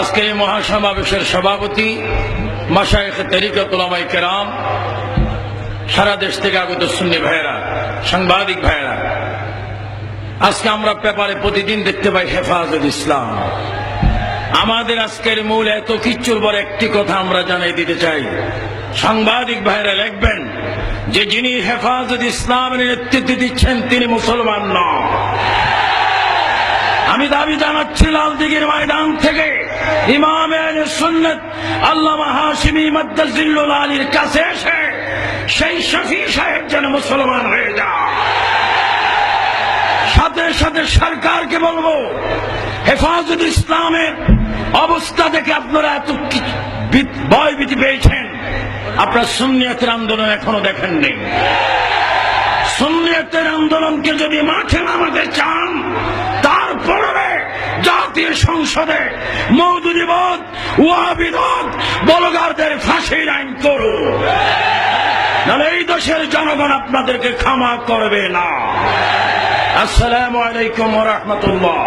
আজকে এই মহাসমাবেশের সভাপতি মাসায়েখ তরিকত ওলামাই কেরাম, সারা দেশ থেকে আগত সুন্নি ভাইয়েরা, সাংবাদিক ভাইয়েরা, আজকে আমরা পেপারে প্রতিদিন দেখতে পাই হেফাজত ইসলাম। আমাদের আজকের মূল এত কিচ্ছুর পর একটি কথা আমরা জানাই দিতে চাই। সাংবাদিক ভাইরা লিখবেন, যে যিনি হেফাজত ইসলামের নেতৃত্ব দিচ্ছেন তিনি মুসলমান নন। আমি দাবি জানাচ্ছি লালদিঘির ময়দান থেকে ইমাম সুন্নাত আল্লামা হাশিমি মাদ্দাজিল্লুল আলীর কাছে এসে সেই শফি সাহেব যেন মুসলমান হয়ে যায়। সাথে সাথে সরকারকে বলব, হেফাজত ইসলামের অবস্থা দেখে আপনারা এত কি- বি- ভয়ভীতি পেয়েছেন। আপনার সুন্নিয়তের আন্দোলন এখনও দেখেননি। সুন্নিয়তের আন্দোলনকে যদি মাঠে নামাতে চান তারপরে জাতীয় সংসদে মৌদুদিবোধ ওয়াবিদোধ বলগারদের ফাঁসির আইন করুন। নাহলে এই দেশের জনগণ আপনাদেরকে ক্ষমা করবে না। আসসালামু আলাইকুম রহমতুল্লাহ।